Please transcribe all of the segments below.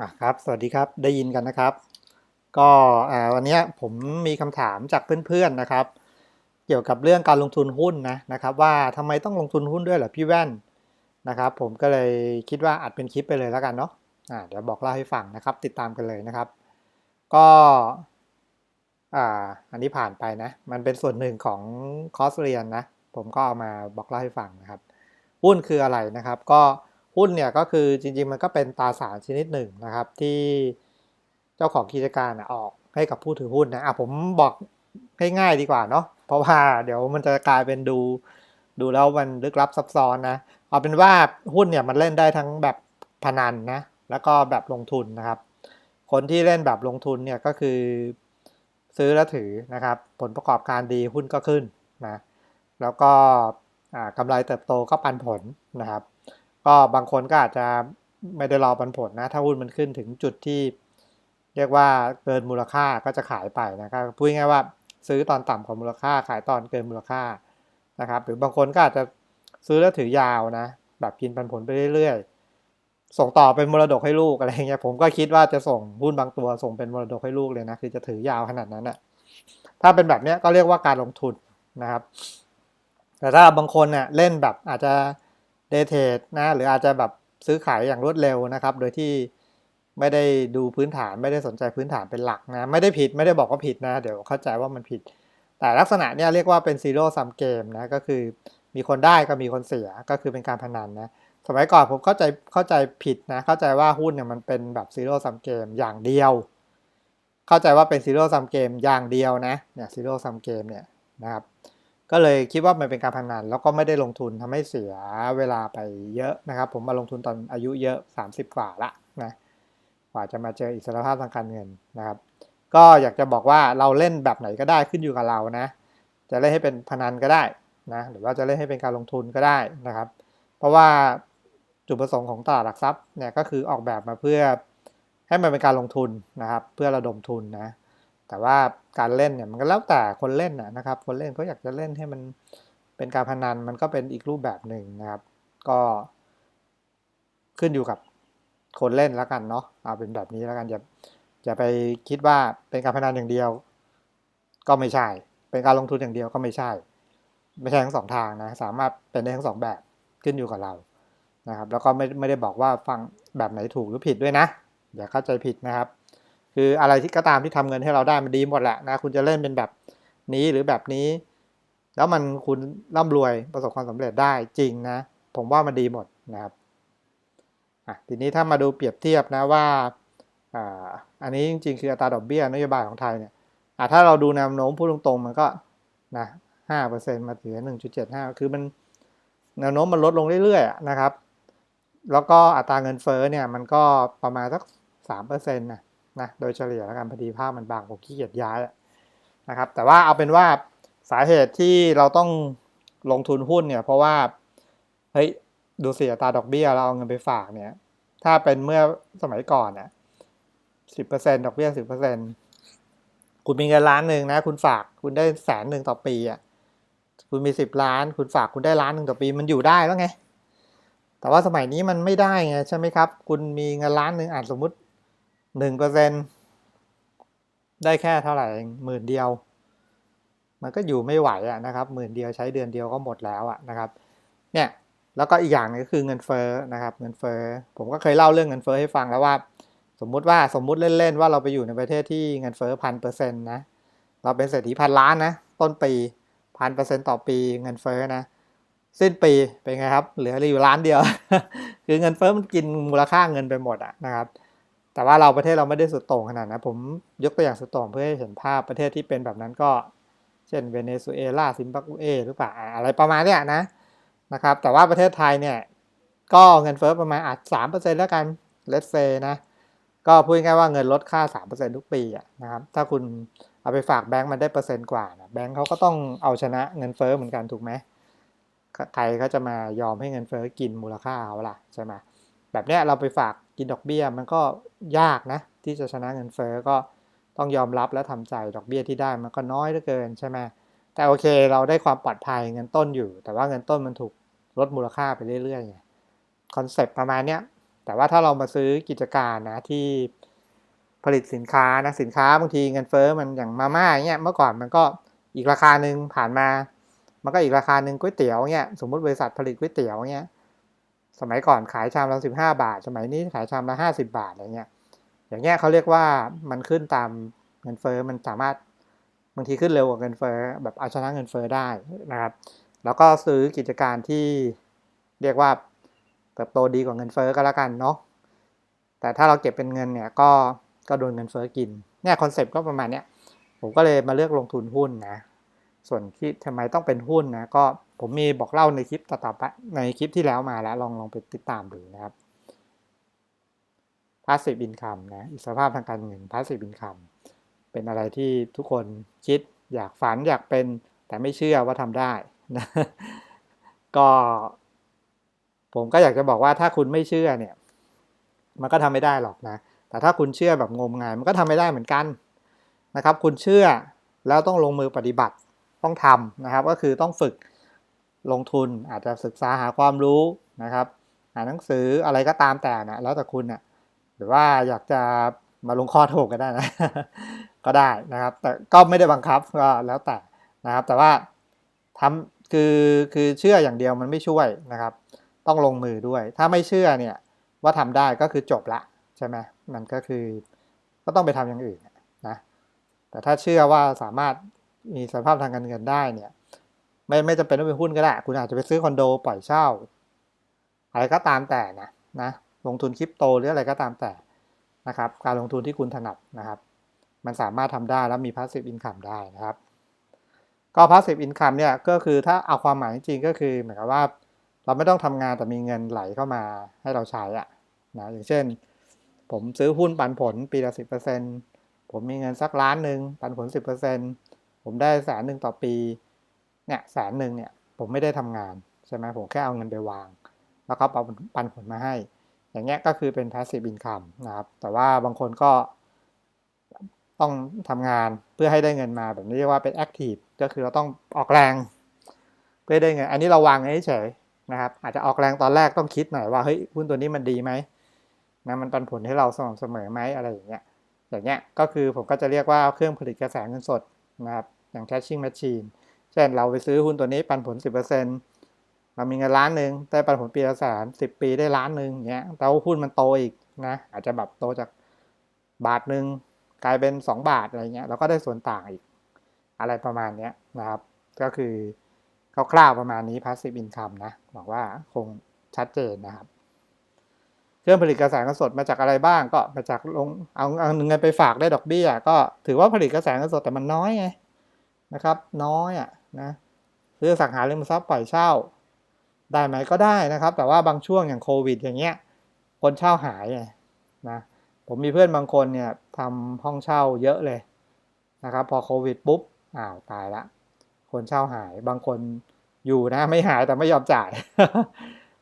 อะครับ สวัสดีครับ ได้ยินกันนะครับ ก็อ่าวันนี้ผมมีคำถามจากเพื่อนๆนะครับ เกี่ยวกับเรื่องการลงทุนหุ้นนะนะครับ ว่าทำไมต้องลงทุนหุ้นด้วยเหรอพี่แว่นนะครับ ผมก็เลยคิดว่าอัดเป็นคลิปไปเลยแล้วกันเนาะอ่าเดี๋ยวบอกเล่าให้ฟังนะครับ ติดตามกันเลยนะครับ ก็อ่าอันนี้ผ่านไปนะ มันเป็นส่วนหนึ่งของคอร์สเรียนนะ ผมก็เอามาบอกเล่าให้ฟังนะครับหุ้นคืออะไรนะครับ ก็ หุ้นเนี่ยก็คือจริงๆมันก็เป็นตราสารชนิดหนึ่งนะครับที่เจ้าของกิจการออกให้กับผู้ถือหุ้นนะอะผมบอกง่ายๆดีกว่าเนาะเพราะว่าเดี๋ยวมันจะกลายเป็นดูดูแล้วมันลึกลับซับซ้อนนะเอาเป็นว่าหุ้นเนี่ยมันเล่นได้ทั้งแบบพนันนะแล้วก็แบบลงทุนนะครับ คนที่เล่นแบบลงทุนเนี่ยก็คือซื้อแล้วถือนะครับ ผลประกอบการดีหุ้นก็ขึ้นนะแล้วก็กำไรเติบโตก็ปันผลนะครับ ก็บางคนก็อาจจะไม่ได้รอปันผลนะ ถ้าหุ้นมันขึ้นถึงจุดที่ เรียกว่าเกินมูลค่าก็จะขายไปนะครับพูดง่ายว่าซื้อตอนต่ำกว่ามูลค่าขายตอนเกินมูลค่านะครับ หรือบางคนก็อาจจะซื้อแล้วถือยาวนะ แบบกินปันผลไปเรื่อยๆ ส่งต่อเป็นมรดกให้ลูกอะไรเงี้ยผมก็คิดว่าจะส่งหุ้นบางตัวส่งเป็นมรดกให้ลูกเลยนะคือจะถือยาวขนาดนั้นอะ่ะถ้าเป็นแบบนี้ก็เรียกว่าการลงทุนนะครับ แต่ถ้าบางคนเนี่ยเล่นแบบอาจจะ เดทเทรดนะหรืออาจจะแบบซื้อขายอย่างรวดเร็วนะครับ โดยที่ไม่ได้ดูพื้นฐานไม่ได้สนใจพื้นฐานเป็นหลักนะ ไม่ได้ผิดไม่ได้บอกว่าผิดนะ เดี๋ยวเข้าใจว่ามันผิด แต่ลักษณะเนี้ยเรียกว่าเป็นซีโร่ซัมเกมนะก็คือมีคนได้ก็มีคนเสียก็คือเป็นการพนันนะสมัยก่อนผมเข้าใจเข้าใจผิดนะเข้าใจว่าหุ้นเนี่ยมันเป็นแบบซีโร่ซัมเกมอย่างเดียว เข้าใจว่าเป็นซีโร่ซัมเกมอย่างเดียวนะเนี่ยซีโร่ซัมเกมเนี่ยนะครับ ก็เลยคิดว่ามันเป็นการพนันแล้วก็ไม่ได้ลงทุนทำให้เสียเวลาไปเยอะนะครับ ผมมาลงทุนตอนอายุเยอะ 30 กว่าละนะกว่าจะมาเจออิสรภาพทางการเงินนะครับ ก็อยากจะบอกว่าเราเล่นแบบไหนก็ได้ขึ้นอยู่กับเรานะ จะเล่นให้เป็นพนันก็ได้นะหรือว่าจะเล่นให้เป็นการลงทุนก็ได้นะครับ เพราะว่าจุดประสงค์ของตลาดหลักทรัพย์เนี่ยก็คือออกแบบมาเพื่อให้มันเป็นการลงทุนนะครับ เพื่อระดมทุนนะ แต่ว่าการเล่นเนี่ยมันก็แล้วแต่คนเล่นนะครับ คนเล่นเขาอยากจะเล่นให้มันเป็นการพนันมันก็เป็นอีกรูปแบบหนึ่งนะครับ ก็ขึ้นอยู่กับคนเล่นแล้วกันเนาะเอาเป็นแบบนี้แล้วกันอย่าอย่าไปคิดว่าเป็นการพนันอย่างเดียว ก็ไม่ใช่ เป็นการลงทุนอย่างเดียวก็ไม่ใช่ ไม่ใช่ทั้งสองทางนะสามารถเป็นได้ทั้งสองแบบขึ้นอยู่กับเรานะครับ แล้วก็ไม่ไม่ได้บอกว่าฟังแบบไหนถูกหรือผิดด้วยนะอย่าเข้าใจผิดนะครับ คืออะไรที่ก็ตามที่ทำเงินให้เราได้มันดีหมดแหละนะคุณจะเล่นเป็นแบบนี้หรือแบบนี้ แล้วมันคุณร่ำรวยประสบความสำเร็จได้จริงนะ ผมว่ามันดีหมดนะครับทีนี้ถ้ามาดูเปรียบเทียบนะว่าอันนี้จริงๆ คืออัตราดอกเบี้ยนโยบายของไทยเนี่ยถ้าเราดูแนวโน้มพูดตรงๆ มันก็นะห้าเปอร์เซ็นต์มาถึงหนึ่งจุดเจ็ดห้าคือมันแนวโน้มมันลดลงเรื่อยๆนะครับ แล้วก็อัตราเงินเฟ้อเนี่ยมันก็ประมาณสักสามเปอร์เซ็นต์นะ นะโดยเฉลี่ยแล้วกันพอดีภาพมันบางผมขี้เกียจย้ายนะครับแต่ว่าเอาเป็นว่าสาเหตุที่เราต้องลงทุนหุ้นเนี่ยเพราะว่าเฮ้ยดูเสียตาดอกเบี้ยเราเอาเงินไปฝากเนี่ยถ้าเป็นเมื่อสมัยก่อนเนี่ยสิบเปอร์เซ็นดอกเบี้ยสิบเปอร์เซ็นคุณมีเงินล้านหนึ่งนะคุณฝากคุณได้แสนหนึ่งต่อปีอะคุณมีสิบล้าน คุณฝากคุณได้ล้านหนึ่งต่อปีมันอยู่ได้แล้วไง แต่ว่าสมัยนี้มันไม่ได้ไงใช่ไหมครับ คุณมีเงินล้านหนึ่งอ่านสมมติ หนึ่งเปอร์เซ็นได้แค่เท่าไหร่หมื่นเดียว มันก็อยู่ไม่ไหวอะนะครับหมื่นเดียวใช้เดือนเดียวก็หมดแล้วอะนะครับ เนี่ยแล้วก็อีกอย่างนึงก็คือเงินเฟ้อนะครับ เงินเฟ้อผมก็เคยเล่าเรื่องเงินเฟ้อให้ฟังแล้วว่า สมมุติว่าสมมุติเล่นๆว่าเราไปอยู่ในประเทศที่เงินเฟ้อพันเปอร์เซ็นต์นะเราเป็นเศรษฐีพันล้านนะต้นปีพันเปอร์เซ็นต์ต่อปีเงินเฟ้อนะสิ้นปีเป็นไงครับ เหลืออยู่ล้านเดียว คือเงินเฟ้อมันกินมูลค่าเงินไปหมดอะนะครับ แต่ว่าเราประเทศเราไม่ได้สุดโต่งขนาดนะผมยกตัวอย่างสุดโต่งเพื่อให้เห็นภาพประเทศที่เป็นแบบนั้นก็ เช่นเวเนซุเอลาซิมบับเวหรือเปล่าอะไรประมาณเนี้ยนะนะครับ แต่ว่าประเทศไทยเนี่ยก็เงินเฟ้อประมาณอาจสามเปอร์เซ็นต์แล้วกันเลสเซนะก็พูดง่ายว่าเงินลดค่าสามเปอร์เซ็นต์ทุกปีนะครับถ้าคุณเอาไปฝากแบงก์มันได้เปอร์เซ็นต์กว่านะแบงก์เขาก็ต้องเอาชนะเงินเฟ้อเหมือนกันถูกไหมใครเขาจะมายอมให้เงินเฟ้อกินมูลค่าเขาล่ะใช่ไหม แบบเนี้ยเราไปฝากกินดอกเบี้ยมันก็ยากนะ ที่จะชนะเงินเฟ้อก็ต้องยอมรับและทำใจดอกเบี้ยที่ได้มันก็น้อยเหลือเกินใช่ไหมแต่โอเค เราได้ความปลอดภัยเงินต้นอยู่ แต่ว่าเงินต้นมันถูกลดมูลค่าไปเรื่อยๆไงคอนเซปต์ประมาณเนี้ยแต่ว่าถ้าเรามาซื้อกิจการนะที่ผลิตสินค้านะสินค้าบางทีเงินเฟ้อมันอย่างมาม่าเงี้ยเมื่อก่อนมันก็อีกราคาหนึ่งผ่านมา มันก็อีกราคาหนึ่งก๋วยเตี๋ยวเงี้ยสมมติบริษัทผลิตก๋วยเตี๋ยวเงี้ย สมัยก่อนขายชามละสิบห้าบาท สมัยนี้ขายชามละห้าสิบาทอะไรเงี้ย อย่างเงี้ยเขาเรียกว่ามันขึ้นตามเงินเฟ้อมันสามารถบางทีขึ้นเร็วกว่าเงินเฟ้อแบบเอาชนะเงินเฟ้อได้นะครับ แล้วก็ซื้อกิจการที่เรียกว่าเติบโตดีกว่าเงินเฟ้อก็แล้วกันเนาะแต่ถ้าเราเก็บเป็นเงินเนี่ยก็ก็โดนเงินเฟ้อกินเนี่ยคอนเซปต์ก็ประมาณเนี้ยผมก็เลยมาเลือกลงทุนหุ้นนะ ส่วนที่ทำไมต้องเป็นหุ้นนะก็ผมมีบอกเล่าในคลิปต่อๆไปในคลิปที่แล้วมาแล้วลองลองไปติดตามดูนะครับ passive income นะอิสรภาพทางการเงิน passive income เป็นอะไรที่ทุกคนคิดอยากฝันอยากเป็นแต่ไม่เชื่อว่าทำได้นะก็ผมก็อยากจะบอกว่าถ้าคุณไม่เชื่อเนี่ย มันก็ทำไม่ได้หรอกนะ แต่ถ้าคุณเชื่อแบบงมงายมันก็ทำไม่ได้เหมือนกันนะครับ คุณเชื่อแล้วต้องลงมือปฏิบัติ ต้องทำนะครับ ก็คือต้องฝึกลงทุนอาจจะศึกษาหาความรู้นะครับอ่านหนังสืออะไรก็ตามแต่นะแล้วแต่คุณนะหรือว่าอยากจะมาลงคอร์สโถกก็ได้นะก็ได้นะครับ แต่ก็ไม่ได้บังคับก็แล้วแต่นะครับ แต่ว่าทำคือคือเชื่ออย่างเดียวมันไม่ช่วยนะครับ ต้องลงมือด้วย ถ้าไม่เชื่อเนี่ยว่าทำได้ก็คือจบละใช่ไหมมันก็คือก็ต้องไปทำอย่างอื่นนะแต่ถ้าเชื่อว่าสามารถ มีสภาพทางการเงินได้เนี่ย ไม่ไม่จำเป็นต้องเป็นหุ้นก็ได้ คุณอาจจะไปซื้อคอนโดปล่อยเช่า อะไรก็ตามแต่นะนะลงทุนคริปโตหรืออะไรก็ตามแต่นะครับ การลงทุนที่คุณถนัดนะครับ มันสามารถทำได้แล้วมี passive income ได้นะครับ ก็ passive income เนี่ยก็คือถ้าเอาความหมายจริงก็คือเหมือนกับว่า เราไม่ต้องทำงานแต่มีเงินไหลเข้ามาให้เราใช้อะนะอย่างเช่น ผมซื้อหุ้นปันผลปีละสิบเปอร์เซ็นผมมีเงินสักล้านหนึ่งปันผลสิบเปอร์เซ็น ผมได้แสนหนึ่งต่อปีเนี่ยแสนหนึ่งเนี่ยผมไม่ได้ทำงานใช่ไหมผมแค่เอาเงินไปวาง แล้วเขาปันผลมาให้ อย่างเงี้ยก็คือเป็น passive income นะครับ แต่ว่าบางคนก็ต้องทำงานเพื่อให้ได้เงินมาแบบนี้เรียกว่าเป็น active ก็คือเราต้องออกแรง เพื่อได้เงิน อันนี้เราวางเฉยนะครับ อาจจะออกแรงตอนแรกต้องคิดหน่อยว่าเฮ้ยหุ้นตัวนี้มันดีไหมนะมันปันผลให้เราสม่ำเสมอไหมอะไรอย่างเงี้ยอย่างเงี้ยก็คือผมก็จะเรียกว่าเครื่องผลิตกระแสเงินสดนะครับ อย่าง cashing machine เช่นเราไปซื้อหุ้นตัวนี้ปันผล 10%เรามีเงินล้านหนึ่งได้ปันผลปีละแสนสิบปีได้ล้านหนึ่งเงี้ยแต่ว่าหุ้นมันโตอีกนะอาจจะแบบโตจากบาทหนึ่งกลายเป็น 2 บาทอะไรเงี้ยเราก็ได้ส่วนต่างอีกอะไรประมาณเนี้ยนะครับ ก็คือคร่าวๆประมาณนี้ passive income นะบอกว่าคงชัดเจนนะครับเครื่องผลิตกระแสเงินสดมาจากอะไรบ้างก็มาจากลงเอาเอาเงินไปฝากได้ดอกเบี้ย ก็ถือว่าผลิตกระแสเงินสดแต่มันน้อยไง นะครับน้อยอะนะซื้อสังหาริมทรัพย์ปล่อยเช่า ได้ไหมก็ได้นะครับ แต่ว่าบางช่วงอย่างโควิด อย่างเงี้ยคนเช่าหายไงนะผมมีเพื่อนบางคนเนี่ยทำห้องเช่าเยอะเลยนะครับ พอโควิดปุ๊บอ้าวตายละ คนเช่าหายบางคนอยู่นะไม่หายแต่ไม่ยอมจ่าย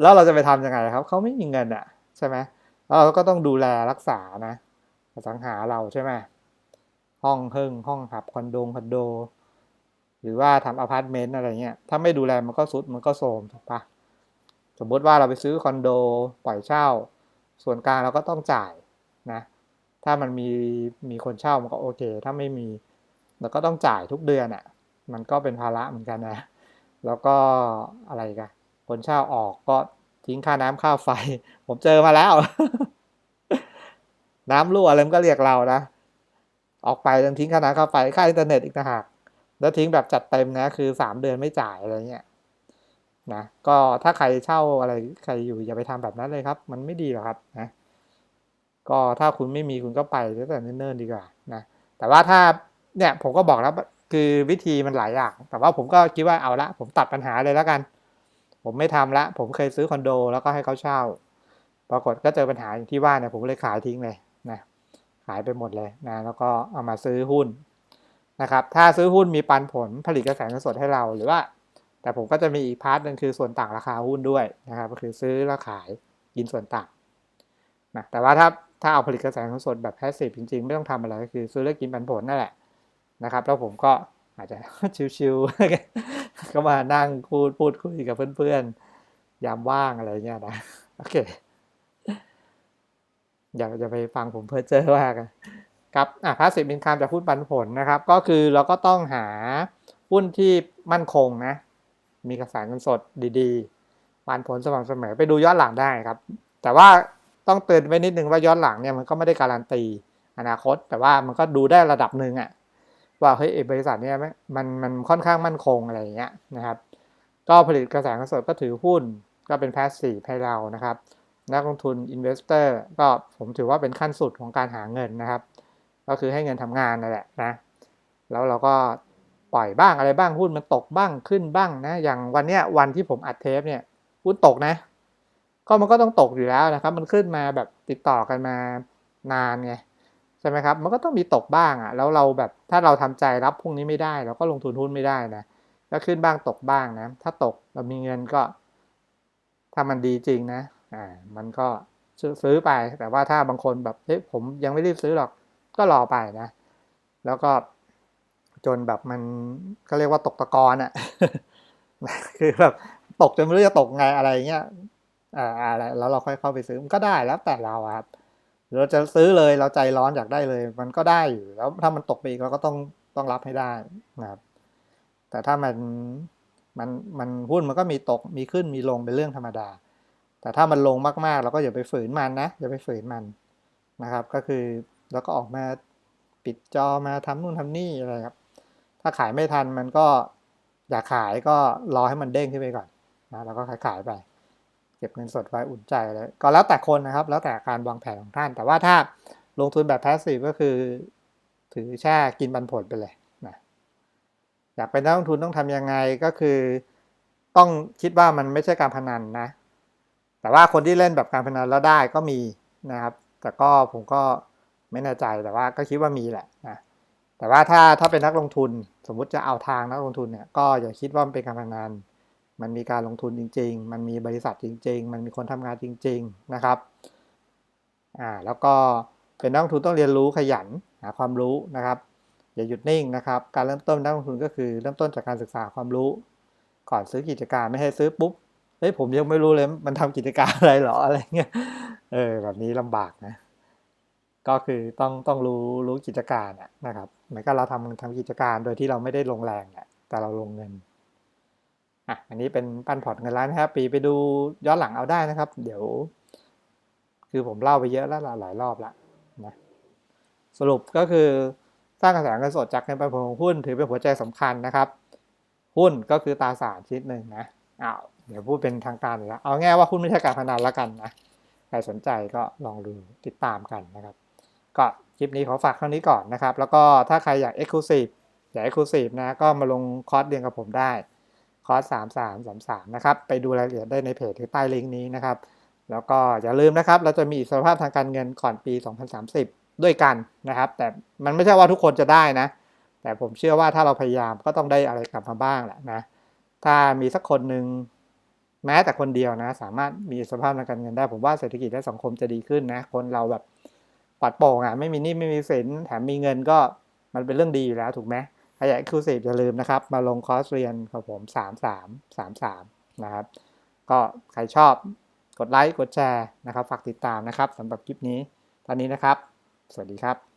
แล้วเราจะไปทำยังไงครับเขาไม่มีเงินอะใช่ไหมแล้วเราก็ต้องดูแลรักษานะสังหาเราใช่ไหมห้องเฮิ่งห้องหับคอนโดคอนโด หรือว่าทำอพาร์ตเมนต์อะไรเงี้ย ถ้าไม่ดูแลมันก็สุดมันก็โทรมถูกปะสมมติว่าเราไปซื้อคอนโดปล่อยเช่า ส่วนกลางเราก็ต้องจ่ายนะ ถ้ามันมีมีคนเช่ามันก็โอเค ถ้าไม่มีเราก็ต้องจ่ายทุกเดือนอะ มันก็เป็นภาระเหมือนกันนะ แล้วก็อะไรกันคนเช่าออกก็ทิ้งค่าน้ำค่าไฟ ผมเจอมาแล้ว น้ำรั่วอะไรมันก็เรียกเรานะ ออกไปต้องทิ้งค่าน้ำค่าไฟค่าอินเทอร์เน็ตอีกนะฮะ แล้วทิ้งแบบจัดเต็มนะคือสามเดือนไม่จ่ายอะไรเงี้ยนะก็ถ้าใครเช่าอะไรใครอยู่อย่าไปทำแบบนั้นเลยครับ มันไม่ดีหรอกครับนะก็ถ้าคุณไม่มีคุณก็ไปตั้งแต่เนิ่นๆดีกว่านะแต่ว่าถ้าเนี่ยผมก็บอกแล้วคือวิธีมันหลายอย่าง แต่ว่าผมก็คิดว่าเอาละ ผมตัดปัญหาเลยแล้วกัน ผมไม่ทำละ ผมเคยซื้อคอนโด แล้วก็ให้เขาเช่า ปรากฏก็เจอปัญหาอย่างที่ว่าเนี่ยผมเลยขายทิ้งเลยนะขายไปหมดเลยนะแล้วก็เอามาซื้อหุ้น นะครับ ถ้าซื้อหุ้นมีปันผลผลิตกระแสเงินสดให้เราหรือว่า แต่ผมก็จะมีอีกพาร์ทนึงคือส่วนต่างราคาหุ้นด้วยนะครับ ก็คือซื้อแล้วขายกินส่วนต่างนะแต่ว่าถ้าถ้าเอาผลิตกระแสเงินสดแบบแพสซีฟจริงๆ ไม่ต้องทำอะไรก็คือซื้อแล้วกินปันผลนั่นแหละนะครับ แล้วผมก็อาจจะชิวๆก็มานั่งพูดพูดคุยกับเพื่อนๆ ยามว่างอะไรเงี้ยนะ โอเค อย่าอย่าไปฟังผมเพ้อเจอว่ากัน ครับอะพาสซีฟอินคัมจากหุ้นปันผลนะครับ ก็คือเราก็ต้องหาหุ้นที่มั่นคงนะ มีกระแสเงินสดดีๆปันผลสม่ำเสมอไปดูย้อนหลังได้ครับ แต่ว่าต้องเตือนไว้นิดนึงว่าย้อนหลังเนี่ยมันก็ไม่ได้การันตีอนาคต แต่ว่ามันก็ดูได้ระดับหนึ่งอะว่าเฮ้ยบริษัทเนี่ยมันมันค่อนข้างมั่นคงอะไรอย่างเงี้ยนะครับ ก็ผลิตกระแสเงินสดก็ถือหุ้นก็เป็นแพสซีฟให้เรานะครับ นักลงทุนอินเวสเตอร์ก็ผมถือว่าเป็นขั้นสุดของการหาเงินนะครับ ก็คือให้เงินทำงานนั่นแหละนะ แล้วเราก็ปล่อยบ้างอะไรบ้างหุ้นมันตกบ้างขึ้นบ้างนะ อย่างวันเนี้ยวันที่ผมอัดเทปเนี่ยหุ้นตกนะ ก็มันก็ต้องตกอยู่แล้วนะครับ มันขึ้นมาแบบติดต่อกันมานานไงใช่ไหมครับ มันก็ต้องมีตกบ้างอะ่ะ แล้วเราแบบถ้าเราทำใจรับพรุ่งนี้ไม่ได้ เราก็ลงทุนหุ้นไม่ได้นะ ก็ขึ้นบ้างตกบ้างนะ ถ้าตกเรามีเงินก็ถ้ามันดีจริงนะ อ่า มันก็ซื้อไป แต่ว่าถ้าบางคนแบบ เฮ้ย ผมยังไม่รีบซื้อหรอก ก็รอไปนะ แล้วก็จนแบบมันก็เรียกว่าตกตะกอนอะ่ะคือแบบตกจนไม่รู้จะตกไงอะไรเงี้ยอ่าอะไรแล้วเราค่อยเข้าไปซื้อมันก็ได้แล้วแต่เราครับเราจะซื้อเลยเราใจร้อนอยากได้เลย มันก็ได้อยู่แล้วถ้ามันตกไปอีกเราก็ต้องต้องรับให้ได้นะครับ แต่ถ้ามันมันมันหุ้นมันก็มีตกมีขึ้นมีลงเป็นเรื่องธรรมดา แต่ถ้ามันลงมากๆ เราก็อย่าไปฝืนมันนะอย่าไปฝืนมันนะครับ ก็คือ แล้วก็ออกมาปิดจอมาทำนู่นทำนี่อะไรครับ ถ้าขายไม่ทันมันก็อยากขายก็รอให้มันเด้งขึ้นไปก่อนนะแล้วก็ขายขายไป เก็บเงินสดไว้อุ่นใจเลยก็แล้วแต่คนนะครับ แล้วแต่การวางแผนของท่าน แต่ว่าถ้าลงทุนแบบแพสซีฟก็คือ ถือแช่กินปันผลไปเลยนะอยากเป็นนักลงทุนต้องทำยังไงก็คือ ต้องคิดว่ามันไม่ใช่การพนันนะ แต่ว่าคนที่เล่นแบบการพนันแล้วได้ก็มีนะครับ แต่ก็ผมก็ ไม่แน่ใจแต่ว่าก็คิดว่ามีแหละนะแต่ว่าถ้าถ้าเป็นนักลงทุนสมมุติจะเอาทางนักลงทุนเนี่ยก็อย่าคิดว่ามันเป็นการพนันมันมีการลงทุนจริง ๆ มันมีบริษัทจริง ๆ มันมีคนทำงานจริง ๆนะครับอ่าแล้วก็เป็นนักลงทุนต้องเรียนรู้ขยันหาความรู้นะครับ อย่าหยุดนิ่งนะครับ การเริ่มต้นนักลงทุนก็คือเริ่มต้นจากการศึกษาความรู้ ก่อนซื้อกิจการไม่ให้ซื้อปุ๊บเฮ้ยผมยังไม่รู้เลยมันทำกิจการอะไรหรออะไรเงี้ยเออแบบนี้ลำบากนะ ก็คือต้องต้องรู้รู้กิจการนะครับเหมือนกับเราทำทำกิจการโดยที่เราไม่ได้ลงแรงแต่เราลงเงินอะอันนี้เป็นปันพอร์ตเงินล้านนะครับปีไปดูย้อนหลังเอาได้นะครับ เดี๋ยว คือผมเล่าไปเยอะแล้วหลายรอบแล้วนะสรุปก็คือสร้างกระแสเงินสดจากเงินปันผลของหุ้นถือเป็นหัวใจสำคัญนะครับ หุ้นก็คือตราสารชนิดหนึ่งนะอ้าวเดี๋ยวพูดเป็นทางการเลยละเอาง่ายว่าหุ้นไม่ใช่การพนันแล้วกันนะใครสนใจก็ลองดูติดตามกันนะครับ ก็คลิปนี้ขอฝากเท่านี้ก่อนนะครับ แล้วก็ถ้าใครอยาก Exclusive อยาก Exclusive นะ ก็มาลงคอร์สเรียนกับผมได้ คอร์ส 3 3 3 3 นะครับ ไปดูรายละเอียดได้ในเพจที่ใต้ลิงก์นี้นะครับ แล้วก็อย่าลืมนะครับ เราจะมีอิสรภาพทางการเงินก่อนปี 2030 ด้วยกันนะครับ แต่มันไม่ใช่ว่าทุกคนจะได้นะ แต่ผมเชื่อว่าถ้าเราพยายามก็ต้องได้อะไรกลับมาบ้างแหละนะ ถ้ามีสักคนหนึ่งแม้แต่คนเดียวนะ สามารถมีอิสรภาพทางการเงินได้ ผมว่าเศรษฐกิจและสังคมจะดีขึ้นนะ คนเราแบบ ปลอดโปร่งอะไม่มีนี่ไม่มีสินแถมมีเงินก็มันเป็นเรื่องดีอยู่แล้วถูกไหมใครอยาก Exclusive อย่าลืมนะครับ มาลงคอร์สเรียนของผม 3333 นะครับ ก็ใครชอบกดไลค์กดแชร์นะครับ ฝากติดตามนะครับสำหรับคลิปนี้ ตอนนี้นะครับ สวัสดีครับ